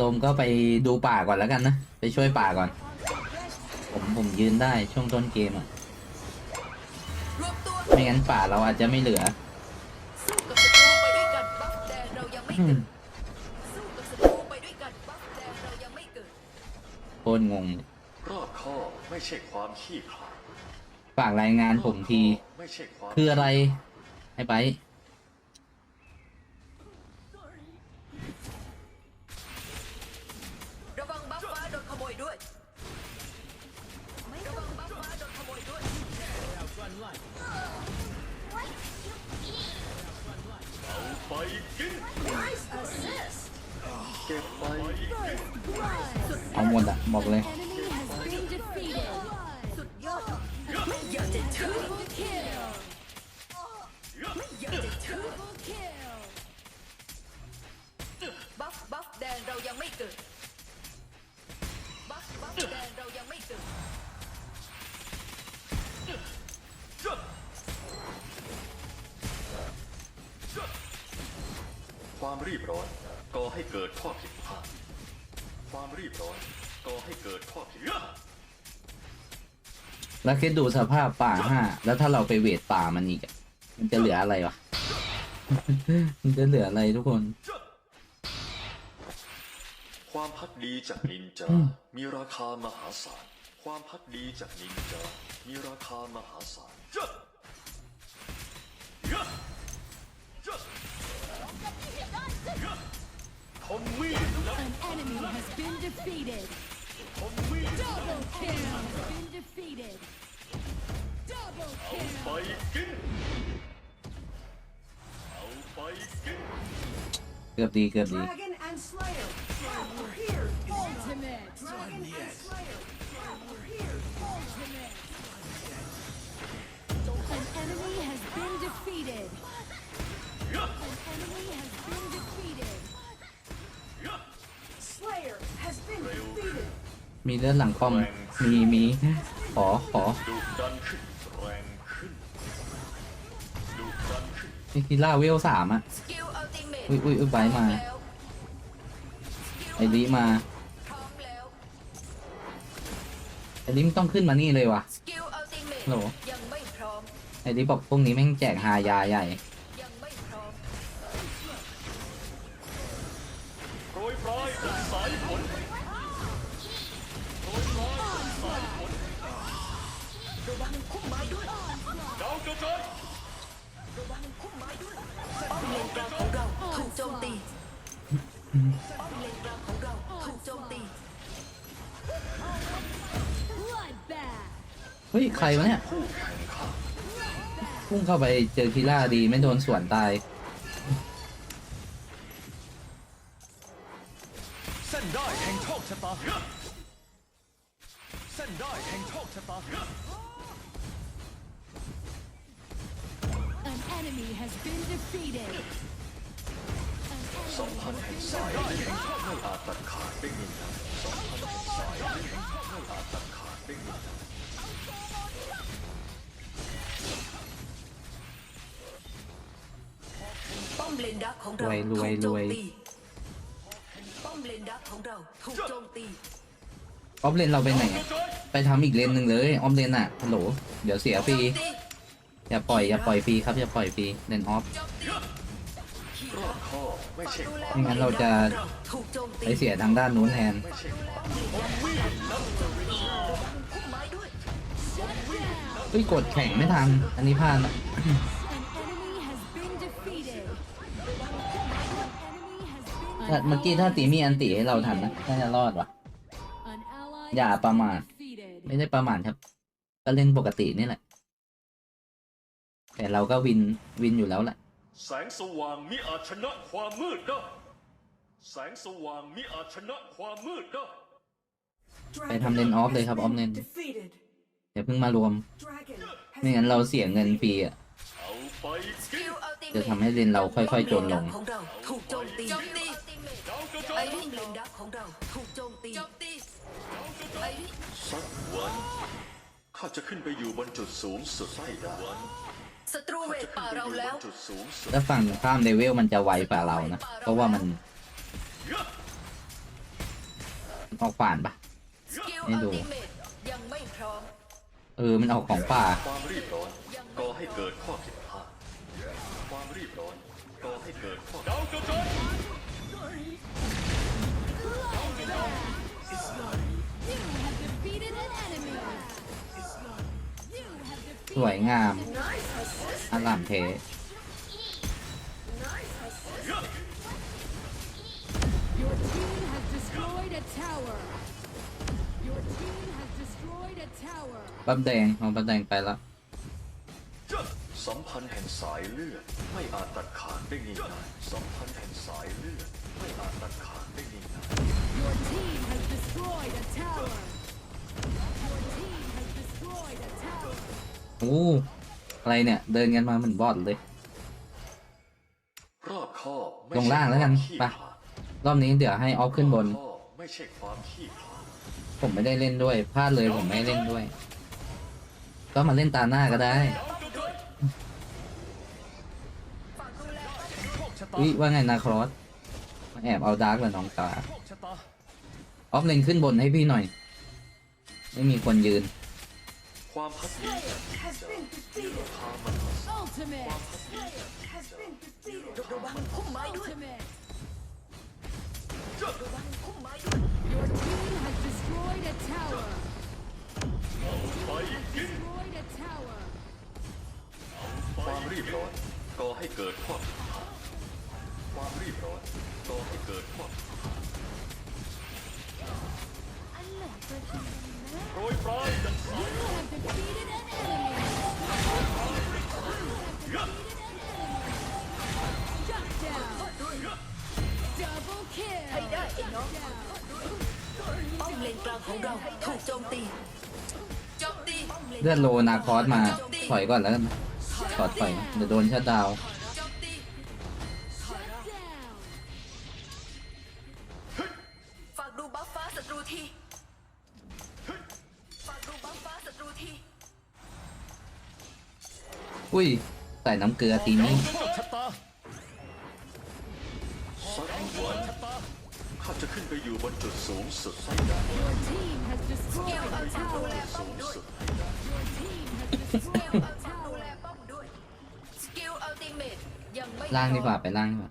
ลมก็ไปดูป่าก่อนแล้วกันนะ ไปช่วยป่าก่อน ผมผมยืนได้ช่วงต้นเกมอะรวมตัวไม่งั้นป่าเราอาจจะไม่เหลือสู้กับศัตรูไปด้วยกันบัฟแดงเรายังไม่อืเกิมดสู้กับศัตรูไปด้วยกันบัฟแดงเรายังไม่เกิดโคตรงงเลยรอบคอบไม่ใช่ความขี้ขลาดฝากรายงานผมทีไม่ใช่ความคืออะไรไอ้ไป ไปกินเอาหมดอะบอกเลย Enemy แล้วคิดดูสภาพป่าห้า แล้วถ้าเราไปเวทป่ามันอีกอะมันจะเหลืออะไรวะ มันจะเหลืออะไรทุกคน ความพักดีจากนินจา มีราคามหาศาล ความพักดีจากนินจา มีราคามหาศาลทอมมี่ An enemy has been defeated. Double kill! Been defeated. Double kill! Pick up D, pick. Dragon and Slayer. Ultimate. Dragon. Ultimate. มีเลือดหลังคอม มีมีขอขอดุดันขึ้นแรงขึ้นดุดันขึ้นนี่คิล่าเวลสามอะอัลติเมทอุ๊ยอุ๊ยอุ๊ยไบมา ไอ้ลิมาพร้อมแล้วไอ้ลิมต้องขึ้นมานี่เลยวะโว้ไอดิบอกพวกนี้แม่งแจกฮายาใหญ่ยังไม่พร้อมโปรยปลายสายฝน ระวังคุ้มไม้ด้วยดาวกระจายระวังคุ้มไม้ด้วยป้อมเลนกลางของเราถูกโจมตีป้อมเลนกลางของเราถูกโจมตีเฮ้ยใครวะเนี่ยพุ่งเข้าไปเจอคิล่าดีไม่โดนสวนตายเส้นได้แห่งโชคชะตา สัม enemy พันธ์ has แห่ง been สายไม่ defeated. อาจตัดขาดได้ง่ายๆสัมพันธ์แห่งสายไม่อาจตัดขาดได้ง่ายๆป้อมเลนดักของเรารวยรถูวยกโจรมวยตีป้อมเลนดักของเราถูกโจมตีออฟเลนเราไปไหนอะไปทำอีกเลนหนึ่งเลยออฟเลนอะฮัลโหลเดี๋ยวเสียฟรี โจมตี อย่าปล่อยอย่าปล่อยฟรีครับอย่าปล่อยฟรีเลนออฟไม่งั้นเราจะไปเสียทางด้านนู้นแทนไม่ใช่คุ้มไม้ด้วยเฮ้ยกดแข่งไม่ทัน อันนี้พลาดเมื่อกี้ถ้าตีมีอันตีให้เราทันนะน่าจะรอดวะอย่าประมาท ไม่ได้ประมาทครับ ก็เล่นปกตินี่แหละ แต่เราก็วินวินอยู่แล้วแหละแสงสว่างมิอาจชนะความมืดได้แสงสว่างมิอาจชนะความมืดได้ Dragon ไปทำเลนออฟเลยครับออฟเลน defeated. อย่าเพิ่งมารวม Dragon has ไม่งั้นเราเสียเงินฟรีอะเอาไปสกิกินลอัลติเมจะทำให้เลนเราค่อยๆจนลงของเราถูกโจมตีโจมตีดาวกระจาไอยริสเลนดักของเราถูกโจมตีโจมตีไอริสสักวันข้าจะขึ้นไปอยู่บนจุดสูงสุดให้ได้วัน ศัตรูเวข้าทจะขึ้ป่านไปเราอยู่บแล้วนจุดสูงสุดแล้วฝั่งข้ามเลเวลมันจะไวกว่าเรานะ เพราะว่ามันออกป่านปะ สกิลให้อัลดู ติเมตยังไม่พร้อมเออ มันออกของป่า ความรีบร้อนก่อให้เกิดข้อผิดพลาดความรีบร้อนก่อให้เกิดข้อผิดพลาด You have defeated an enemy. You have สวย defeated งามอลามเท Your team has destroyed a tower. Your team has destroyed a tower. ปั๊บแดงเอาปั๊บแดงไปแล้วสัมพันธ์แห่งสายเลือดไม่อาจตัดขาดได้ง่ายๆสัมพันธ์แห่งสายเลือดไม่อาจตัดขาดได้ง่าย โอ้อะไรเนี่ย เดินกันมาเหมือนบอดเลยๆรอบคอบไม่ลงล่างแล้วกันใช่ไปความขี้ขลาดรอบนี้เดี๋ยวให้ออฟขึ้นบนรอบคอบไม่ใช่ความขี้ขลาดผมไม่ได้เล่นด้วยพลาดเลยผมไม่เล่นด้วย ก็มาเล่นตาหน้าก็ได้โชคชะตาอุ้ยว่าไงนาครอสมาแอบเอาดาร์กกับน้องตาโชคชะตาออฟเลนขึ้นบนให้พี่หน่อย ไม่มีคนยืน ความพักดีจากนิน Has จา been defeated. พามหาศาล Ultimate. Has been defeated. ระวังพุ่มไม้ด้วย Ultimate. ระวังพุ่มไม้ด้วย Your team has destroyed a tower. Destroyed a tower. ความรีบร้อนก่อให้เกิดข้อผิดพลาดความรีบร้อนก่อให้เกิดข้อผิดพลาด โปรยปลายจากสาย You have defeated an enemy. You have defeated an enemy. Shut down. Double kill. ให้ได้ไอ้น้องป้อมเลนกลางของเราถูกโจมตีโจมตีเลือดโลนาคอสมาถอยก่อนแล้วกันถอดถอยเดี๋ยวโดนชัดดาวน์ อุ้ย ใส่น้ำเกลือตีนี้ข้าจะขึ้นไปอยู่บนจุดสูงสุดให้ได้สูงสุดล่างดีกว่าไปล่างดีกว่า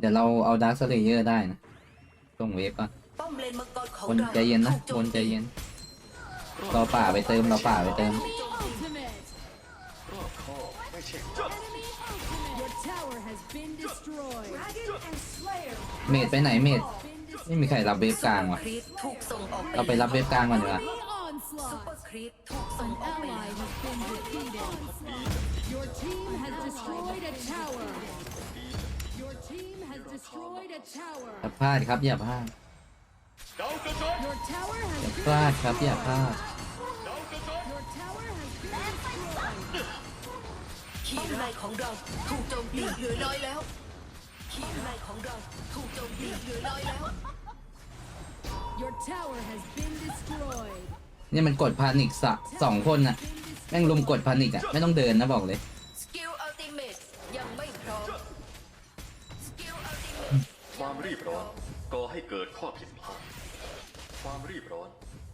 เดี๋ยวเราเอาดาร์คสเลเยอร์ได้นะส่งเวฟก่อนป้อมเลนมังกรของบนใจเย็นนะถูกโจบนใจเย็น เราป่าไปเติมเราป่าไปเติม เมดไปไหนเมดไม่มีใครรับเวฟกลางว่ะเราไปรับเวฟกลางก่อนดีกว่าซุปเปครีปถูงอยพลาดครับอย่าพลาด พลาดครับอย่าพลาด Your tower has been destroyed. ป้อมในของเราถูกโจมตีเหลือน้อยแล้วป้อมในของเราถูกโจมตีเหลือน้อยแล้ว Your tower has been destroyed. นี่มันกดพานิกสะสองคนน่ะ แม่งลุมกดพานิกอะ ไม่ต้องเดินนะบอกเลย สกิลอัลติเมตยังไม่พร้อมสกิลอัลติเมตความรีบร้อนก่อให้เกิดข้อผิดพลาด ความรีบร้อน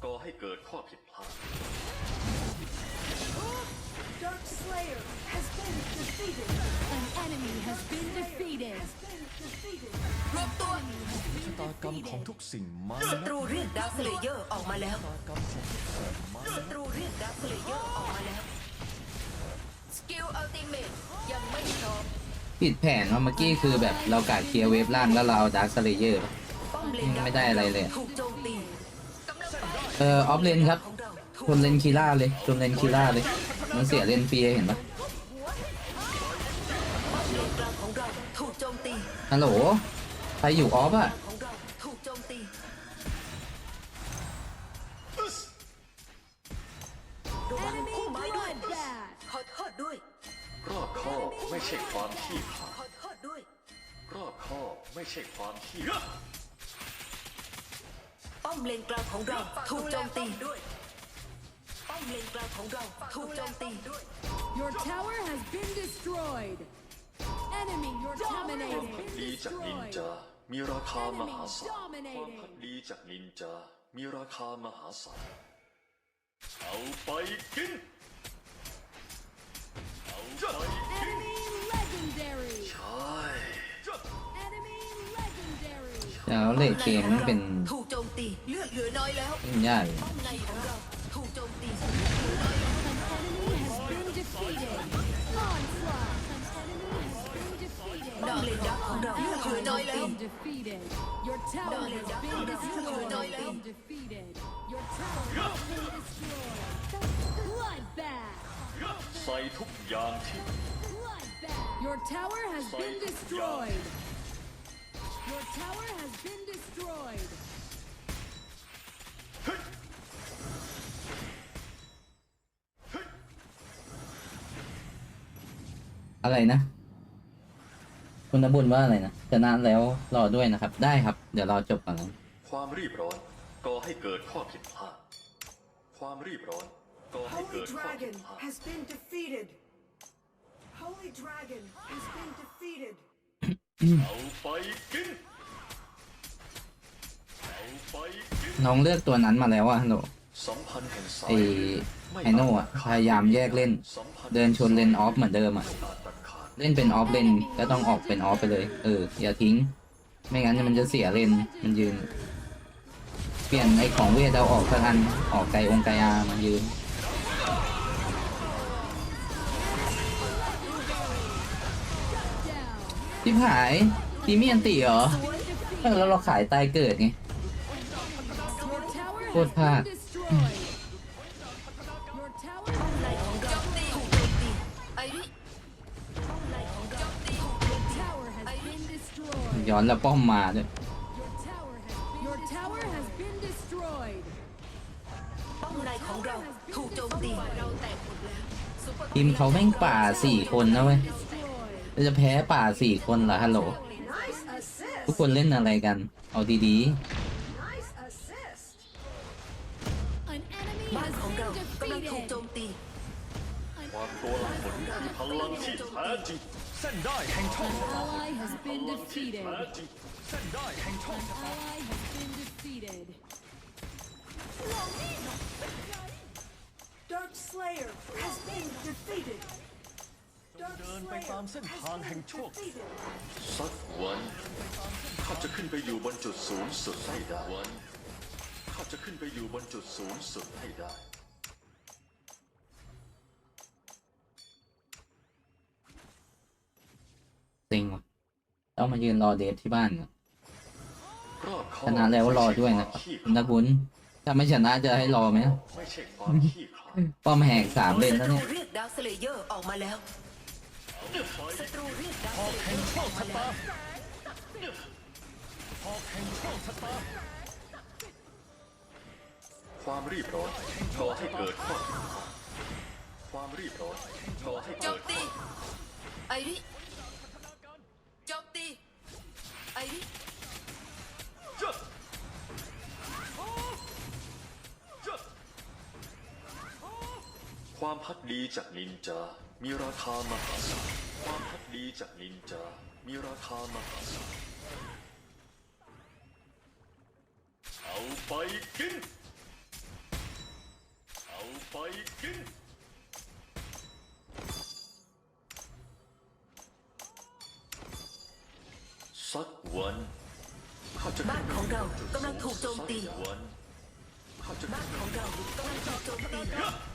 ก่อให้เกิดข้อผิดพลาด Dark Slayer has been defeated. An enemy has been defeated. Has been defeated. รวบตัวชะตากรรมของทุกสิ่งมาศันะตรูเรียกดาร์คเลเยอร์ออกมาแล้วชะตากรรมของทุกสิ่งมาศัตรูเรียกดาร์คเลเยอร์ออกมาแล้วสกิลอัลติเมตยังไม่พร้อมผิดแผนว่าเมื่อกี้คือแบบเรากะเคลียร์เวฟล่างแล้วเราเอาดาร์คสเลเยอร์ป้อมเลนไม่ได้อะไรเลยถูกโจมตีกำลังไป เออออฟเลนครับของเราถูชกนเลนคีล่าเลยชนเลนคีล่าเลย มันเสียเลนฟรีเห็นปะป้อมเลนกลางของเราถูกโจมตีฮัลโหลใครอยู่ออฟอะของเราถูกโจมตีระวัง Enemy คู่ไม้ด้วย bloodbath. ขอโทษด้วย รอบคอบไม่ใช่ความขี้ขลาดขอโทษด้วยรอบคอบไม่ใช่ความขี้ขลาด ป้อมเลนกลางของเราถูกโจมตีด้วยป้อมเลนกลางของเราถูกโจมตีด้วย Your tower has been destroyed. Enemy, your dominating. ดีจากนินจามีราคามหา Enemy ศาลความพัก dominating. ดีจากนินจา มีราคามหาศาล เอาไปกิน เอาไปกิน Enemy legendary. ใช่ Enemy legendary. แล้วเลดเกมมันเป็นถูกโจม ตีเลือดเหลือน้อยแล้ว เล่นยากอยู่ ป้อมในของเราถูกโจมตี An enemy has been defeated. Onslaught. An enemy has been defeated. ดาวเลนดักของเราเลือดเหลือน้อยแล้ว Been defeated. Your tower has been destroyed. Been defeated. Your tower has been destroyed. Bloodbath. ใส่ทุกอย่างที่ Bloodbath. Your tower has been destroyed. Your tower has been destroyed. อะไรนะ คุณนบุญว่าอะไรนะชนะแล้วรอด้วยนะครับ ได้ครับ เดี๋ยวรอจบก่อนนะความรีบร้อนก่อให้เกิดข้อผิดพลาด ความรีบร้อนก่อให้ Holy เกิดข้อผิด Dragon พลาด has been defeated. Holy Dragon has been defeated. เอาไปกินเอาไปกิ นน้องเลือกตัวนั้นมาแล้วอะฮัลโหลสัมพันธ์แห่งสายไอเลือดม่ไอโน่อะพยายามแยกเล่นสัมพันธ์เดินชนเลนออฟเหมือนเดิมอะไม่อาจตัดขาดเล่นเป็นออฟเลนก็ต้องออกเป็นออฟไปเลย เออ อย่าทิ้ง ไม่งั้นมันจะเสียเลนมันยืน เปลี่ยนไอของเวทเอาออกสักอันออกไกองไกอามันยืน Down. ทิพหายทีมีอันติเหรอเออแล้วเราขายตายเกิดไง Your tower Good has part. been destroyed. Your tower ในของเราถูกโจมตีไอริป้อนเราถูกโจมตี tower has been destroyed. ย้อนแล้วป้อมมาด้วย Your tower has been, your tower has been destroyed. ป้อมในของเราถูกโจมตีเราแตกหมดแล้วซุปเปอร์ทีมเขาแม่งป่าสี่คนนะเว้ยจะแพ้ป่าสี่คนเหรอฮัลโหล ทุกคนเล่นอะไรกัน เอาดี Nice ามตัวหลังผลคือพลังที่แท้จริงเส้นได้แห่งโชค An ally has พ been ลังที่ defeated. แท้จริงเส้นได้แห่งโชค An ally has been defeated. Dark Slayer has been defeated. Dark เดินไป Slayer ตามเส้น has ทางแห่ง been โชค defeated. สักวันข้าจะขึ้นไปอยู่บนจุดสูงสุดให้ได้วันข้าจะขึ้นไปอยู่บนจุดสูงสุดให้ได้ ซ็งว่ะต้องมายืนรอเดทที่บ้านก่อนรอบคอบชนะแล้วรอด้วยนะครับคุณนักบุญถ้าไม่ชนะจะให้รอไหมไม่ใช่ความขี้ขลาดป้อมแหกสามเลนศัแล้วตรูเนี่ยเรียกดาวสเลเยอร์ออกมาแล้วศัตรูเรียกดาวสเลเยแห่องร์โชออคกมาชะแล้ตาวหอกแห่งโชคชะตาความรีบร้อนก่อให้เกิดข้อผิดพลาดความรีบร้อนก่อให้โจเกิมดตีไอริ โจมตีไอริจัดจัดความพักดีจากนินจา มีราคามหาศาล ความพักดีจากนินจา มีราคามหาศาล เอาไปกิน เอาไปกิน กำลังถูกโจมตี บ้านของเรากำลังถูกโจมตี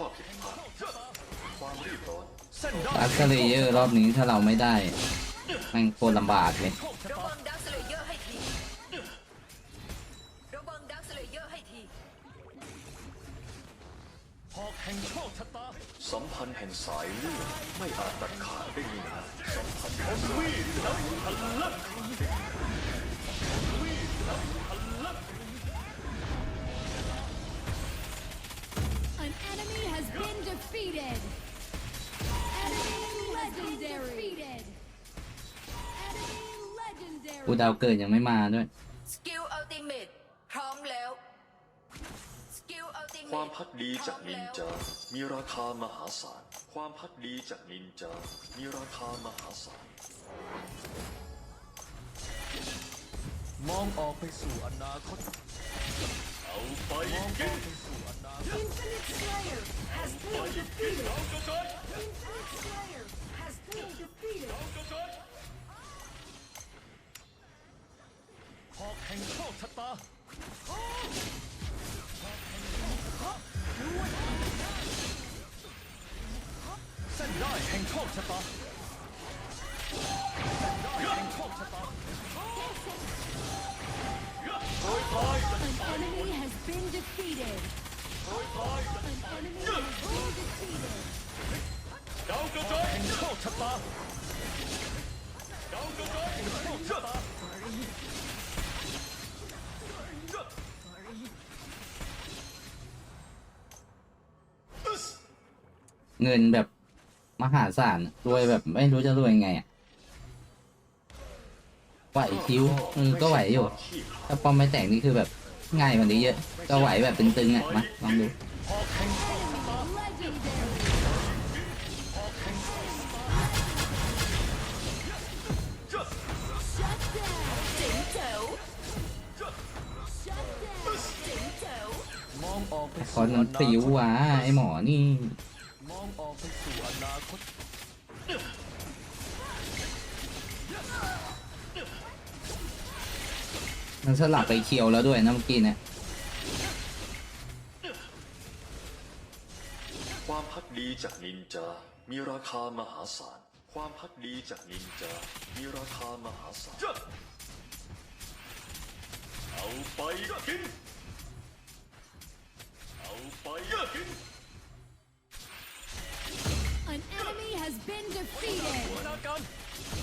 ข้อผิดพลาดความรีบร้อนเส้นได้ ดักเลเยอร์รอบนี้ถ้าเราไม่ได้แม่งโคตรลำบากเลย ระวังดักสเลเยอร์ให้ที ระวังดักสเลเยอร์ให้ที หอกแห่งโชคชะตาสัมพันธ์แห่งสายเลือดไม่อาจตัดขาดได้ง่ายสัมพันธ์แห่งสายเลือด defeated. Enemy legendary. Defeated. Enemy กู legendary. ดาวเกิดยังไม่มาด้วย สกิลอัลติเมตพร้อมแล้ว สกิลอัลติเมตความพักดีจากนินจา มีราคามหาศาล ความพักดีจากนินจา มีราคามหาศาล มองออกไปสู่อนาคต Infinite Slayer has been defeated. Infinite Slayer has been defeated. หอ defeated. An enemy has been defeated. แห่งโชคชะตาแห่งโชคชะตาเงินแบบมหาศาลรวยแบบไม่รู้จะรวยไงอะไหวคิ้วเออก็ไหวอยู่ ถ้าป้อมไม่แต่งนี่คือแบบ ง่ายกว่านี้เยอะ ก็ไหวแบบตึงๆอะมาลองดูขอกแห่งโชคชะไอหมอนี่ มันสลับไปเคียวแล้วด้วยนะเมื่อกี้เนะความพักดีจากนินจา มีราคามหาศาล ความพักดีจากนินจา มีราคามหาศาล เอาไปกิน เอาไปกิน An enemy has been defeated.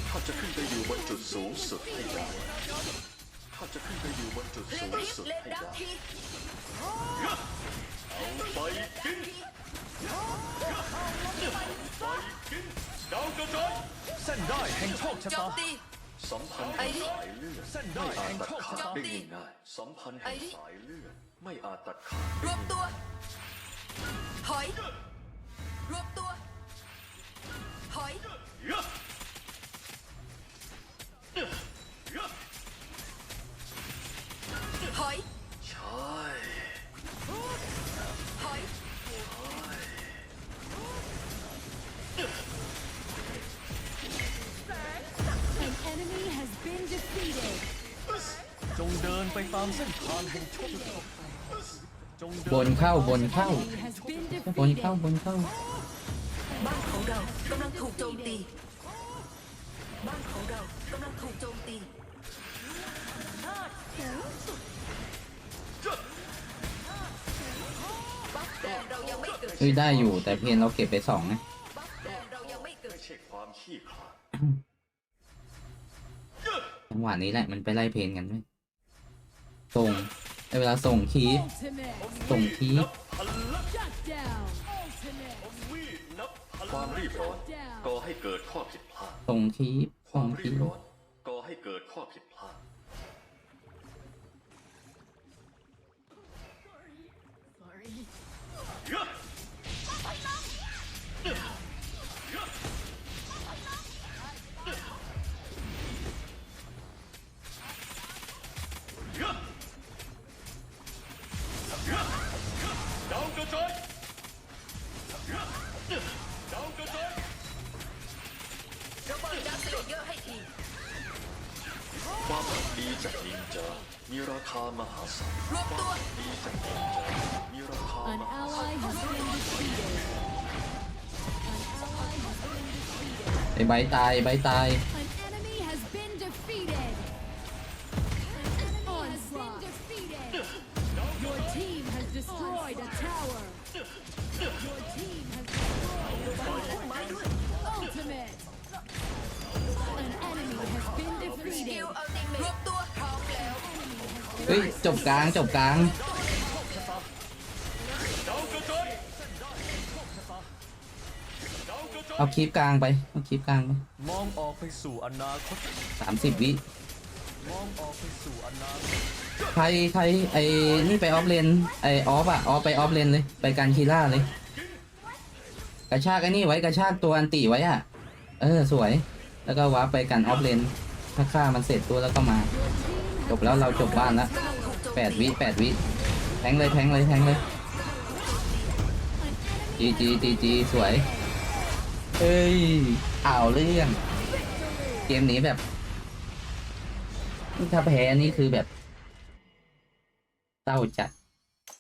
ข้าจะขึ้นไปอยู่บนจุดสูงสุดให้ได้ ข้าจะขึ้นไปอยู่บนจุดเลสูนงริฟสุดเลนให้ดักได้ทีเอาไปกินไปกินดาวกระจายเส้นได้แห่งโชคชะโจตามตีสัมพันธ์แห่งสายเลือดเส้นได้ไม่อาแห่จงตัดโชคขาดชะตาได้ง่ายๆสัมพันธ์แห่งสายเลือดไม่อาจตัดขาดรวมตัวถอยรวมตัวถอยเยอะเย ถอยใช่ถอย An enemy has been defeated. จงเดินไปตามเส้นทางแห่งโชคชะตาจงเดิบนเข้าบนเข้า Enemy has been บนเข้า defeated. บนเข้า บ้านของเรากำลังถูกโจมตี บ้านของเรากำลังถูกโจมตี เกิดเฮ้ยได้อยู่แต่เพนเราเก็บไปสองนะบัฟแดงเรายังไม่เกิดไม่ใช่ความขี้ขลาดจังหวะนี้แหละมันไปไล่เพนกันด้วยส่งในเวลาส่งคีย์ Ultimate. ส่งคีย์ Shut down. Ultimate. ความรีบร้อน Down. ก่อให้เกิดข้อผิดพลาดส่งคีย์คส่วางมรีคีบย์ร้อนก่อให้เกิดข้อผิดพลาดด จากนินจา มีราคามหาศาลรวบตัวดีจากนินจา มีราคา An มหาศาล ally has been defeated. An ally has been defeated. ไอ้ใบตายใบตาย จบกลางจบกลาง เอาคลิปกลางไป เอาคลิปกลางไปมองออกไปสู่อนาคตสามสิบวิมองออกไปสู่อนาคตใครใครไอ้นี่ไปออฟเลนไอ้ออฟอะออฟไปออฟเลนเลย ไปการคีล่าเลย กระชากไอ้นี่ไว้กระชากตัวอันติไว้อะเออสวย แล้วก็วาร์ปไปกันออฟเลนถ้าฆ่ามันเสร็จตัวแล้วก็มา จบแล้วเราจบบ้านแล้ว แปดวิแปดวิแทงเลยแทงเลยแทงเลยจีจีจีจีสวยเอ้ยเอาเรื่อง เกมนี้แบบถ้าแพ้นี่คือแบบเศร้าจัด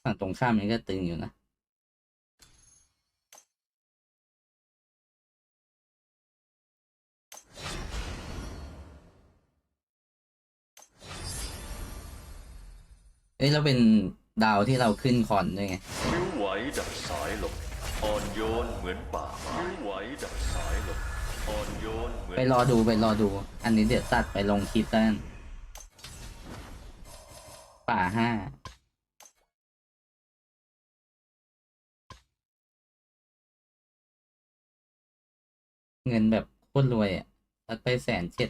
ฝั่งตรงข้ามนี่ก็ตึงอยู่นะ เอ้ยเราเป็นดาวที่เราขึ้นคอนด้วยไงนิ้วไหวดับสายลมอ่อนโยนเหมือนป่าไม้นิ้วไหวดับสายลมอ่อนโยนเหมือนไปรอดูไปรอดู อันนี้เดี๋ยวตัดไปลงคลิปแล้วกันป่าห้าเงินแบบโคตรรวยอะตัดไปแสนเจ็ด